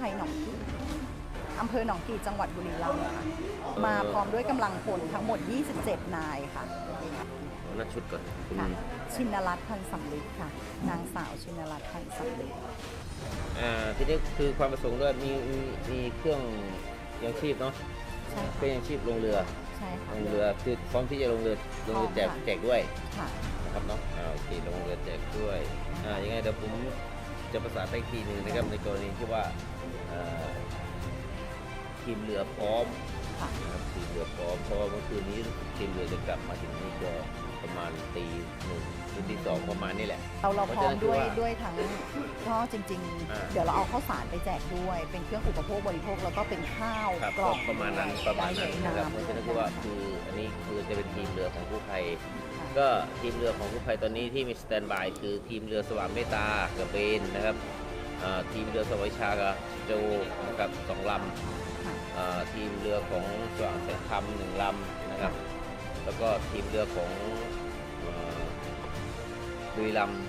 ภัยหนองกี่อำเภอหนองกี่จังหวัดบุรีรัมย์ค่ะ มาพร้อมด้วยกำลังพลทั้งหมด 27 นายค่ะนัดชุดก่อนคุณค่ะชินรัตน์พันธ์สำลิดค่ะ นางสาวชินรัตน์พันธ์สำลิดอ่าทีนี้คือความประสงค์ด้วยมีมีมีเครื่องยังชีพเนาะใช่เครื่องยังชีพลงเรือใช่ค่ะ ลงเรือคือพร้อมที่จะลงเรือลงเรือแจกพร้อมค่ะ แจกด้วยค่ะ นะครับเนาะอ่าโอเคลงเรือแจกด้วยอ่ายังไงเดี๋ยวผมจะประสานไปอีกทีหนึ่งนะครับในกรณีที่ว่าเอ่อ ทีมเรือพร้อมค่ะนะครับทีมเรือพร้อมเพราะว่าเมื่อคืนนี้ทีมเรือจะกลับมาถึงนี่ก็ประมาณตีหนึ่งหรือตีสองประมาณนี้แหละ เราเราพร้อมด้วยเพราะฉะนั้นคือว่าด้วยทั้งเพราะจริงอ่าๆเดี๋ยวเราเอาข้าวสารไปแจกด้วย เป็นเครื่องอุปโภคบริโภคแล้วก็เป็นข้าวครับกล่องประมาณนั้นประมาณนั้นได้นะครับเพเลยราะฉะนั้นคือว่าคืออันนี้คือจะเป็นทีมเรือของกู้ภัยค่ะก็ทีมเรือของกู้ภัยตอนนี้ที่มีสแตนบายคือทีมเรือสว่างเมตตากับเบนนะครับอ่า ทีมเรือสวัยชากับโจนะครับสองลค่ะำอ่าทีมเรือของสว่างแสงธรรมหนึ่งลำนะครับ แล้วก็ทีมเรือของเอ่อบุรีรัมย์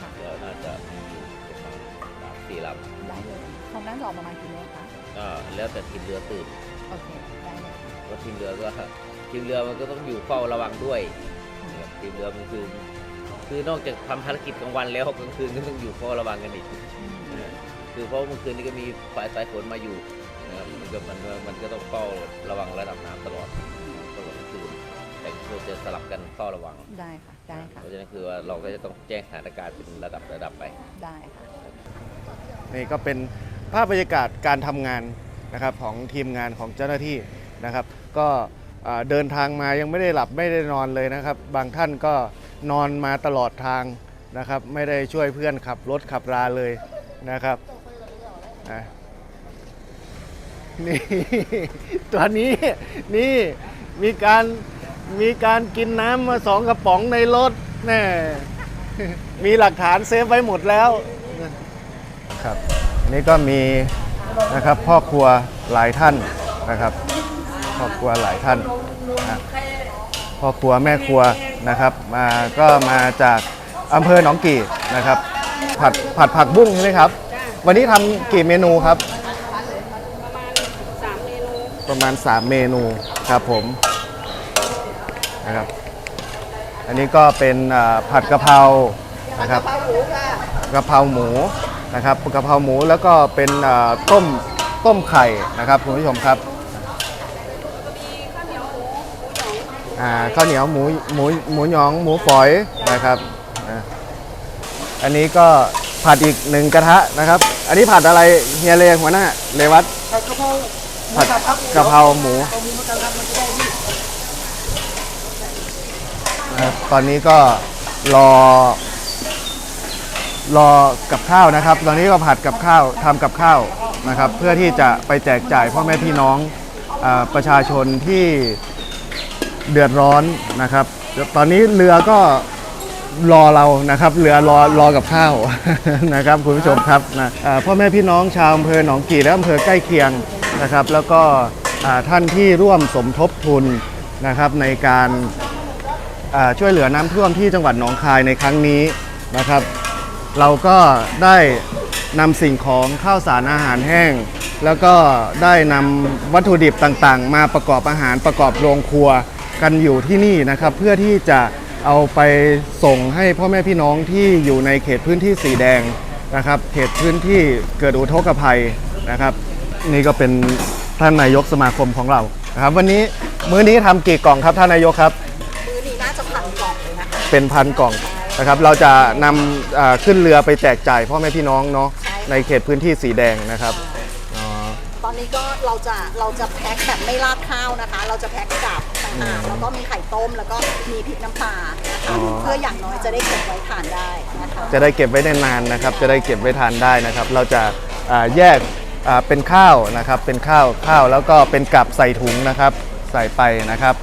ค่ะก็น่าจะมีอยู่ประมาณสามสี่ลได้เลยเขาน่าจะออกประมาณกี่โมงคะำก็แล้วแต่ทีมเรือตื่นโอเคได้เลยค่ะเพราะทีมเรือก็ทีมเรือมันก็ต้องอยู่เฝ้าระวังด้วยนะครับทีมเรือมันคือคือนอกจากทำภารกิจกลางวันแล้วกลางคืนก็ต้องอยู่เฝ้าระวังกันอีกนะฮะ คือเพราะเมื่อคืนนี้ก็มีฝ่ายสายฝนมาอยู่นะครับมันก็มันก็มันก็ต้องเฝ้าระวังระดับน้ำตลอดตลอดทั้งคืนแต่ก็จะสลับกันเฝ้าระวัง ได้ค่ะ ได้ค่ะ เพราะฉะนั้นคือว่าเราก็จะต้องแจ้งสถานการณ์เป็นระดับระดับไป ได้ค่ะ นี่ก็เป็นภาพบรรยากาศการทำงานนะครับของทีมงานของเจ้าหน้าที่นะครับ ก็อ่าเดินทางมายังไม่ได้หลับไม่ได้นอนเลยนะครับ บางท่านก็นอนมาตลอดทางนะครับ ไม่ได้ช่วยเพื่อนขับรถขับราเลยนะครับอะ นี่ตัวนี้นี่มีการมีการกินน้ำมาสองกระป๋องในรถแน่มีหลักฐานเซฟไว้หมดแล้วครับนี่ก็มีนะครับพ่อครัวหลายท่านนะครับพ่อครัวหลายท่านนะพ่อครัวแม่ครัวนะครับมาก็มาจากอำเภอหนองกี่นะครับ ผัดผัดผักบุ้งใช่ไหมครับ วันนี้ทำกี่เมนูครับ ประมาณ 3 เมนูครับผมนะครับ อันนี้ก็เป็นอ่าผัดกะเพรานะครับกะเพราหมูนะครับกะเพราหมูแล้วก็เป็นเอ่อต้มต้มไข่นะครับคุณผู้ชมครับอ่าข้าวเหนียวหมูหมูหมูหยองหมูฝอยนะครับนะอันนี้ก็ ผัดอีกหนึ่งกระทะนะครับ อันนี้ผัดอะไรเฮียเลหัวหน้าเลวัตผัดกะเพราผัดกะเพราหมูนะครับตอนนี้ก็รอ รอกับข้าวนะครับ ตอนนี้ก็ผัดกับข้าวทำกับข้าวนะครับ เพื่อที่จะไปแจกจ่ายพ่อแม่พี่น้องอประชาชนที่เดือดร้อนนะครับ ตอนนี้เรือก็ รอเรานะครับเรือรอรอกับข้าวนะครับคุณผู้ชมครับนะพ่อแม่พี่น้องชาวอำเภอหนองกี่และอำเภอใกล้เคียงนะครับ แล้วก็ท่านที่ร่วมสมทบทุนนะครับในการช่วยเหลือน้ำท่วมที่จังหวัดหนองคายในครั้งนี้นะครับ เราก็ได้นำสิ่งของข้าวสารอาหารแห้ง แล้วก็ได้นำวัตถุดิบต่างๆ มาประกอบอาหารประกอบโรงครัวกันอยู่ที่นี่นะครับ เพื่อที่จะ เอาไปส่งให้พ่อแม่พี่น้องที่อยู่ในเขตพื้นที่สีแดงนะครับ เขตพื้นที่เกิดอุทกภัยนะครับ นี่ก็เป็นท่านนายกสมาคมของเรานะครับ วันนี้มื้อนี้ทำกี่กล่องครับท่านนายกครับ มือนี้น่าจะพันกล่องเลยนะคะเป็นพันกล่องนะครับ เราจะนำอ่าขึ้นเรือไปแจกจ่ายพ่อแม่พี่น้องเนาะใช่ค่ะในเขตพื้นที่สีแดงนะครับ อ๋อตอนนี้ก็เราจะเราจะแพ็คแบบไม่ราดข้าวนะคะ เราจะแพ็คกับต่างหากแล้วก็มีไข่ต้มแล้วก็มีพริกน้ำปลานะคะเพื่ออย่างน้อยจะได้เก็บไว้ทานได้นะคะจะได้เก็บไว้ได้นานนะครับ จะได้เก็บไว้ทานได้นะครับ เราจะอ่าแยกอ่าเป็นข้าวนะครับ เป็นข้าวข้าวแล้วก็เป็นกับใส่ถุงนะครับ ใส่ไปนะครับ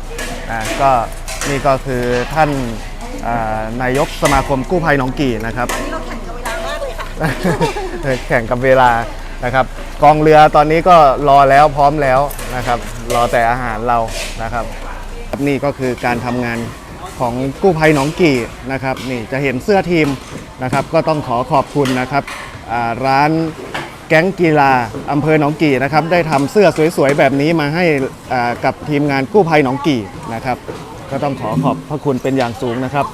อ่าก็นี่ก็คือท่านอ่านายกสมาคมกู้ภัยหนองกี่นะครับ อันนี้เราแข่งกับเวลามากเลยค่ะ แข่งกับเวลานะครับ กองเรือตอนนี้ก็รอแล้วพร้อมแล้วนะครับ รอแต่อาหารเรานะครับนี่ก็คือการทำงานของกู้ภัยหนองกี่นะครับ นี่จะเห็นเสื้อทีมนะครับ ก็ต้องขอขอบคุณนะครับร้านแก๊งกีฬาอำเภอหนองกี่นะครับ ได้ทำเสื้อสวยๆแบบนี้มาให้กับทีมงานกู้ภัยหนองกี่นะครับ ก็ต้องขอขอบพระคุณเป็นอย่างสูงนะครับ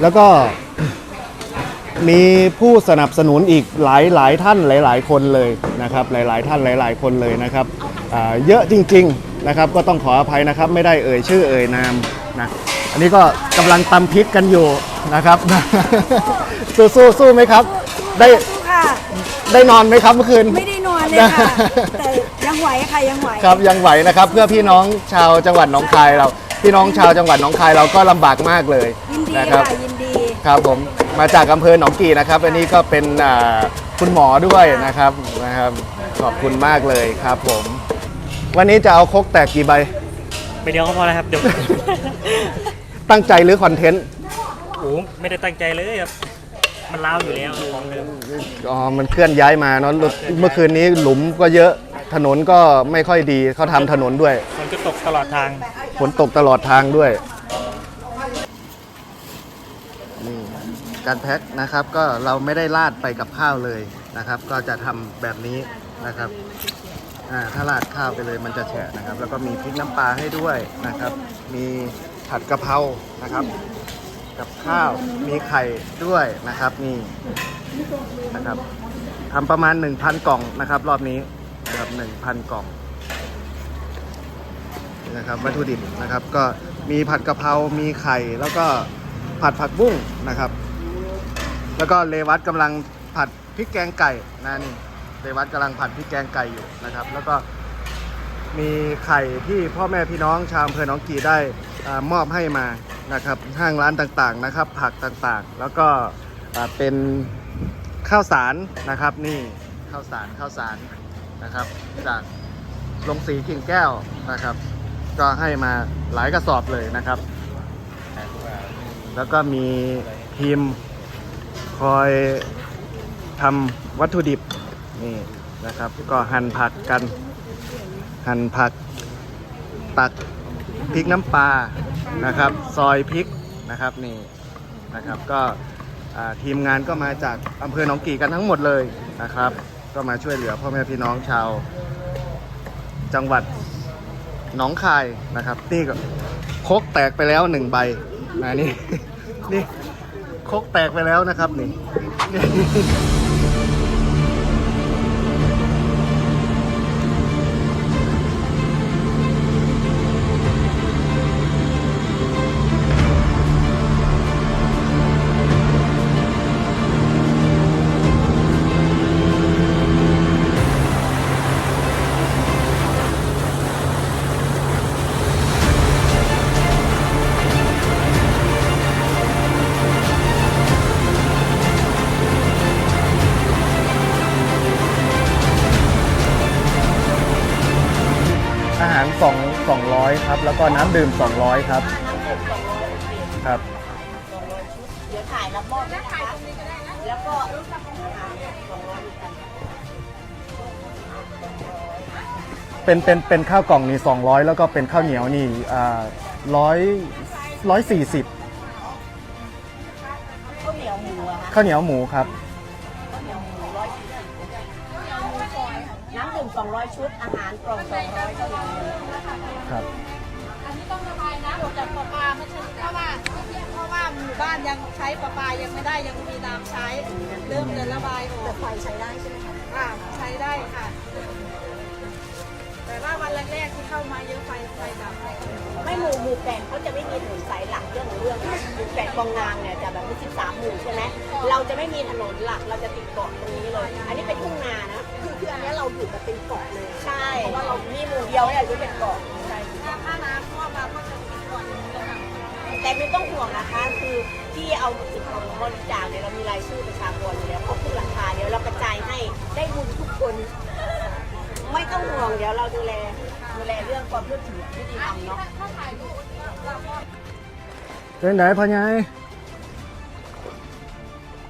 แล้วก็ มีผู้สนับสนุนอีกหลายหลายท่านหลาย ๆ คนเลยนะครับหลาย ๆ ท่านหลาย ๆ คนเลยนะครับอ่าเยอะจริง ๆ นะครับ ก็ต้องขออภัยนะครับ ไม่ได้เอ่ยชื่อเอ่ยนามนะอันนี้ก็กำลังตำพริกกันอยู่นะครับ สู้สู้สู้ไหมครับ ได้สู้ค่ะ ได้นอนไหมครับเมื่อคืน ไม่ได้นอนเลยค่ะ แต่ยังไหวค่ะยังไหว ครับยังไหวนะครับเพื่อพี่น้องชาวจังหวัดหนองคายเรา พี่น้องชาวจังหวัดหนองคายเราก็ลำบากมากเลยยินดีนะครับค่ะยินดี ครับผม มาจากอำเภอหนองกี่นะครับ อันนี้ก็เป็นอ่าคุณหมอด้วยนะครับนะครับ ขอบคุณมากเลยครับผม วันนี้จะเอาครกแตกกี่ใบ ไปเดียวก็พอแล้วครับเดี๋ยวตั้งใจหรือคอนเทนต์โอ้ไม่ได้ตั้งใจเลยครับ มันล้าวอยู่แล้วของเดิมอ๋อ มันเคลื่อนย้ายมาเนาะรถเมื่อคืนนี้หลุมก็เยอะถนนก็ไม่ค่อยดีเขาทำถนนด้วย มันก็ตกตลอดทางฝนตกตลอดทางด้วย การแพ็คนะครับก็เราไม่ได้ราดไปกับข้าวเลยนะครับ ก็จะทำแบบนี้นะครับอ่าถ้าราดข้าวไปเลยมันจะแฉะนะครับ แล้วก็มีพริกน้ำปลาให้ด้วยนะครับ มีผัดกะเพรานะครับ กับข้าวมีไข่ด้วยนะครับนี่นะครับทำประมาณ 1,000 กล่องนะครับ รอบนี้นะครับ1,000 กล่องนะครับวัตถุดิบนะครับก็มีผัดกะเพรา มีไข่ แล้วก็ผัดผักบุ้งนะครับ แล้วก็เลวัตกำลังผัดพริกแกงไก่นะนี่เลวัตกำลังผัดพริกแกงไก่อยู่นะครับ แล้วก็มีไข่ที่พ่อแม่พี่น้องชาวอำเภอหนองกีได้อามอบให้มานะครับห้างร้านต่างๆนะครับ ผักต่างๆ แล้วก็เป็นข้าวสารนะครับนี่ข้าวสารข้าวสารนะครับจากลงสีกิ่งแก้วนะครับ ก็ให้มาหลายกระสอบเลยนะครับ แล้วก็มีทีม คอยทำวัตถุดิบนี่นะครับ ก็หั่นผักกัน หั่นผักตักพริกน้ำปลานะครับ ซอยพริกนะครับนี่นะครับก็ทีมงานก็มาจากอำเภอหนองกี่กันทั้งหมดเลยนะครับ ก็มาช่วยเหลือพ่อแม่พี่น้องชาว จังหวัดหนองคายนะครับ นี่ก็โคกแตกไปแล้วหนึ่งใบนะนี่นี่ คกแตกไปแล้วนะครับนี่ 2 200ครับ แล้วก็น้ำดื่ม 200 ครับครับเดี๋ยวถ่ายแล้วมอบนะคะแล้วก็เป็นเป็นเป็นข้าวกล่องนี่200 แล้วก็เป็นข้าวเหนียวนี่อ่าร้อยร้อยสี่สิบข้าวเหนียวหมูอะค่ะข้าวเหนียวหมูครับ 200 ชุด อาหารกล่อง200ชุดครับ อันนี้ต้องระบายน้ำออกจากประปาเพราะว่าเพราะว่าหมู่บ้านยังใช้ประปายังไม่ได้ยังมีน้ำใช้ เริ่มเดินระบายออกไฟใช้ได้ใช่ไหมคะใช้ได้ค่ะ แต่ว่าวันแรกๆที่เข้ามาเยอะไฟไฟดับไม่หมู่หมู่แปดเขาจะไม่มีถนนสายหลักเรื่องเรื่องหมู่แปดกองนางเนี่ยจะแบบมี13 หมู่ใช่ไหมเราจะไม่มีถนนหลักเราจะติดเกาะตรงนี้เลย อันนี้เป็นทุ่ง ออันเนี้ยเราอยู่แบบเป็นเกาะเลยใช่เพราะว่าเรามีหมู่เดียวเนี่ยอยู่เป็นเกาะใช่ถ้าน้ำท่วมมาก็จะติดก่อนเลยค่ะแต่ไม่ต้องห่วงนะคะ คือที่เอาสิทธิ์ของบริจาคเนี่ยเรามีรายชื่อประชากรอยู่แล้วครบทุกหลังคาเดี๋ยวเรากระจายให้ได้บุญทุกคน ไม่ต้องห่วงเดี๋ยวเราดูแลดูแลเรื่องความยุติธรรมยุติธรรมเนาะเป็นไหนพ่อใหญ่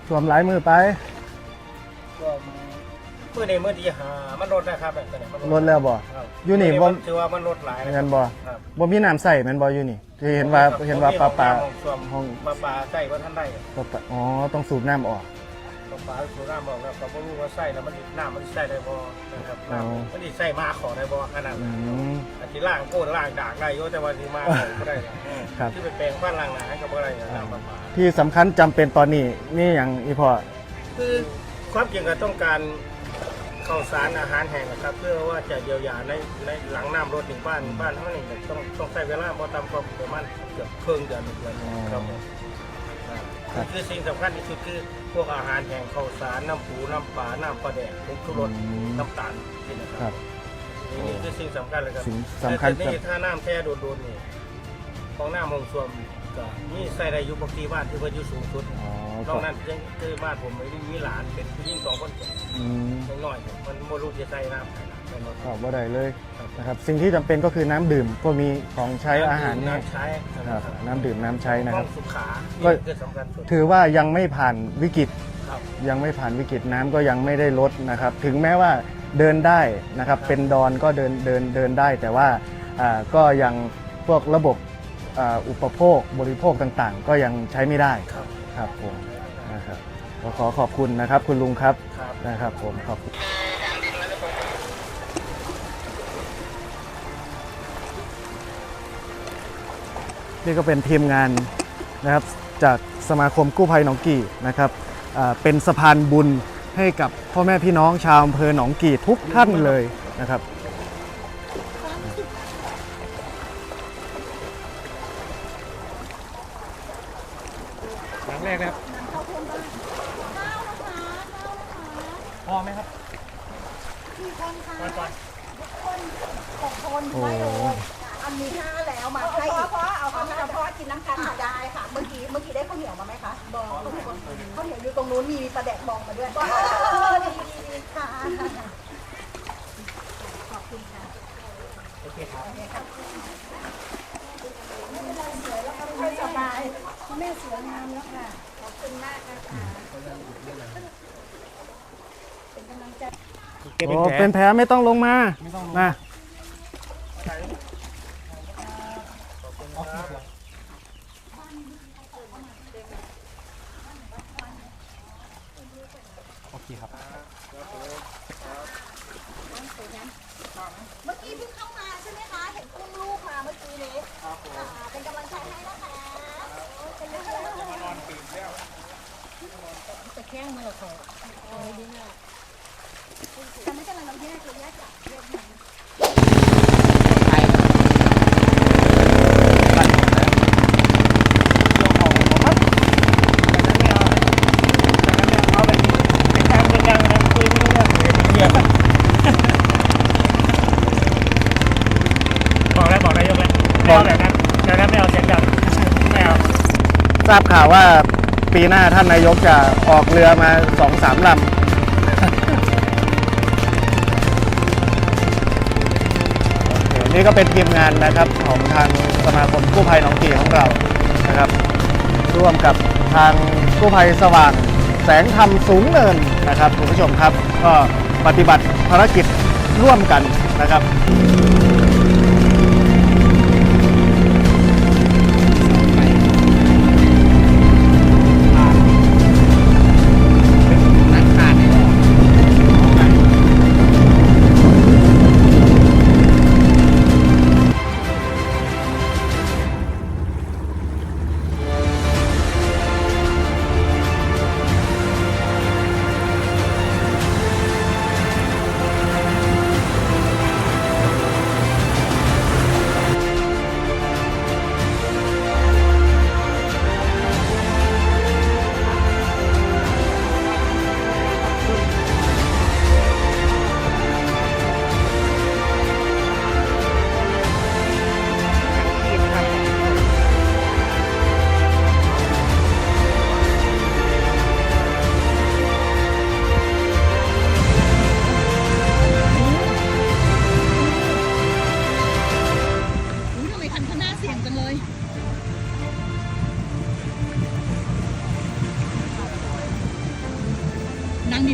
สวมหลายมือไป เมื่อในเมื่อที่หามันลดนะครับแบบนี้มันลดแล้วบ่ครับอยู่นี่บ่ถือว่ามันลดหลายนะคเงิรับนบ่ครับบ่มีน้ำใส่แม่นบ่อยู่นี่ที่เห็นว่าเห็นว่าปลาปลาห้องห้องปลาปลาใกล้ว่าท่านได้ปลาปลาอ๋อต้องสูบน้ำออก ปลาปลาสูน้ำบอกแล้วก็บ่รู้ว่าใส่แล้วมันน้ำมันใส่ได้บ่นะครับน้ำมันสิใส่มาขอได้บ่ขนาดอืนั้นม อาจสิล้างโก้ล้างดากได้อยู่แต่ว่าสิมาขอบ่ได้นะอืมครับ ที่ไปแปลงบ้านล้างหนาก็บ่ได้นะน้ำปลาปลา ที่สำคัญจำเป็นตอนนี้นี่อย่างอีพอ คือความจริงก็ต้องการ ข้าวสารอาหารแห้งนะครับ เพื่อว่าจะเยียวยาในในหลังน้ำรถถึงบ้านบ้านเท่านี้ต้องต้องใช้เวลาบ่ต่ำกว่าประมาณเกือบครึ่งเดือนหนึ่งเดือนครับผมอ่าคือสิ่งสำคัญที่สุดคือพวกอาหารแห้งข้าวสารน้ำปูน้ำปลาน้ำปลาแดกผงชูรสอืมน้ำตาลนี่นะคครัรับบนี่คือสิ่งสำคัญเลยครับสิ่งสำคัญแต่นี่ถ้าน้ำแท้โดนๆนี่ของน้ำมงส่วมก็นี่ใส่ได้อยุบางทีบ้านที่ว่าอยู่สูงสุดอ๋อ นอกนั้นยังคือบ้านผมไม่ได้มีหลานเป็นผู้หญิงสองคนอืมยังน้อยครับมันโมรู้จะใส่น้ำใส่น้ำใส่รถตอบว่าได้เลยนะครับ สิ่งที่จำเป็นก็คือน้ำดื่มก็มีของใช้อาหารเนี่ยน้ำใช้ครับน้ำดื่มน้ำใช้นะคห้รัอบงสุขาก็ นี่คือสำคัญสุดถือว่ายังไม่ผ่านวิกฤต ครับ ยังไม่ผ่านวิกฤตน้ำก็ยังไม่ได้ลดนะครับ ถึงแม้ว่าเดินได้นะครับ เป็นดอนก็เดินเดินเดินได้ แต่ว่าอ่าก็ยังพวกระบบอ่าอุปโภคบริโภคต่างๆ ก็ยังใช้ไม่ได้ครับ ครับผมนะครับก็ขอขอบคุณนะครับ คุณลุงครับครับนะครับผมขอบคุณนี่ก็เป็นทีมงานนะครับจากสมาคมกู้ภัยหนองกี่นะครับอ่าเป็นสะพานบุญให้กับพ่อแม่พี่น้องชาวอำเภอหนองกี่ทุกท่านเลยนะครับ อไหมครับโอ้อันมีห้าแล้วมาให้อีกเพราะเอาข้าวเฉพาะกินน้ำกันได้ค่ะ เมื่อกี้เมื่อกี้ได้ข้าวเหนียวมาไหมคะบองข้าวเหนียวอยู่ตรงนู้นมีปลาแดกบองมาด้วยดีดีดีค่ะค่อยสบายแม่สวยงามแล้วค่ะขอบคุณมากนะคะ เป็นกำลังใจโอ้เป็นแผลไม่ต้องลงมานะโอเคครับ เมื่อกี้เพิ่งเข้ามาใช่ไหมคะ เห็นกุ้งลูกมาเมื่อกี้นี้อ่าเป็นกำลังใจให้นะคะเป็นเรื่องจะแข้งมือเขา แต่ไม่เป็นไรเราแยกเราแยกจากแยกกันบอกแล้วบอกนายกแล้วไม่เอาแบบนั้นแบบนั้นไม่เอาเสียงดังไม่เอาทราบข่าวว่าปีหน้าท่านนายกจะออกเรือมาสองสามลำ นี่ก็เป็นทีมงานนะครับของทางสมาคมกู้ภัยหนองกี่ของเรานะครับ ร่วมกับทางกู้ภัยสว่างแสงธรรมสูงเนินนะครับคุณผู้ชมครับ ก็ปฏิบัติภารกิจร่วมกันนะครับ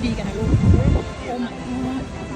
ดีๆกันนะลูกโอ้ my god